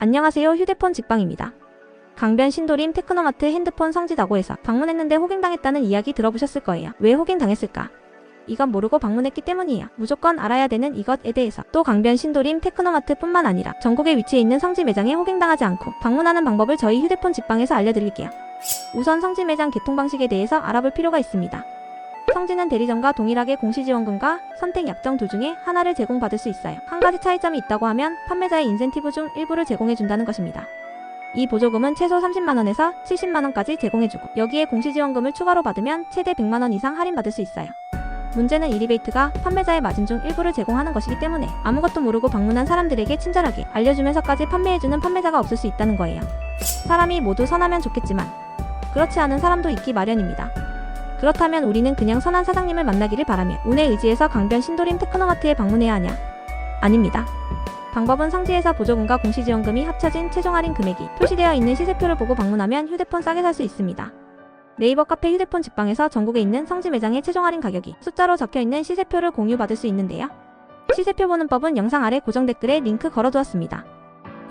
안녕하세요. 휴대폰 직방입니다. 강변 신도림 테크노마트 핸드폰 성지다고에서 방문했는데 호갱당했다는 이야기 들어보셨을 거예요. 왜 호갱당했을까? 이건 모르고 방문했기 때문이에요. 무조건 알아야 되는 이것에 대해서 또 강변 신도림 테크노마트뿐만 아니라 전국에 위치해 있는 성지 매장에 호갱당하지 않고 방문하는 방법을 저희 휴대폰 직방에서 알려드릴게요. 우선 성지 매장 개통 방식에 대해서 알아볼 필요가 있습니다. 성지는 대리점과 동일하게 공시지원금과 선택 약정 둘 중에 하나를 제공받을 수 있어요. 한 가지 차이점이 있다고 하면 판매자의 인센티브 중 일부를 제공해준다는 것입니다. 이 보조금은 최소 30만원에서 70만원까지 제공해주고 여기에 공시지원금을 추가로 받으면 최대 100만원 이상 할인받을 수 있어요. 문제는 이 리베이트가 판매자의 마진 중 일부를 제공하는 것이기 때문에 아무것도 모르고 방문한 사람들에게 친절하게 알려주면서까지 판매해주는 판매자가 없을 수 있다는 거예요. 사람이 모두 선하면 좋겠지만 그렇지 않은 사람도 있기 마련입니다. 그렇다면 우리는 그냥 선한 사장님을 만나기를 바라며 운에 의지해서 강변 신도림 테크노마트에 방문해야 하냐? 아닙니다. 방법은 성지에서 보조금과 공시지원금이 합쳐진 최종 할인 금액이 표시되어 있는 시세표를 보고 방문하면 휴대폰 싸게 살 수 있습니다. 네이버 카페 휴대폰 직방에서 전국에 있는 성지 매장의 최종 할인 가격이 숫자로 적혀 있는 시세표를 공유받을 수 있는데요. 시세표 보는 법은 영상 아래 고정 댓글에 링크 걸어두었습니다.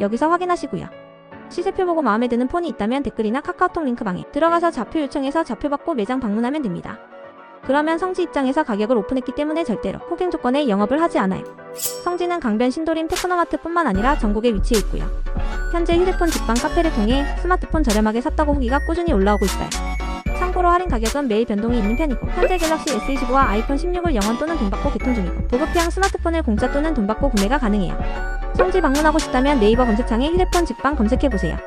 여기서 확인하시고요. 시세표 보고 마음에 드는 폰이 있다면 댓글이나 카카오톡 링크방에 들어가서 좌표 요청해서 좌표 받고 매장 방문하면 됩니다. 그러면 성지 입장에서 가격을 오픈했기 때문에 절대로 호갱 조건에 영업을 하지 않아요. 성지는 강변 신도림 테크노마트뿐만 아니라 전국에 위치해 있고요. 현재 휴대폰 직방 카페를 통해 스마트폰 저렴하게 샀다고 후기가 꾸준히 올라오고 있어요. 참고로 할인 가격은 매일 변동이 있는 편이고 현재 갤럭시 S25와 아이폰 16을 0원 또는 돈 받고 개통 중이고 보급형 스마트폰을 공짜 또는 돈 받고 구매가 가능해요. 성지 방문하고 싶다면 네이버 검색창에 휴대폰 직방 검색해보세요.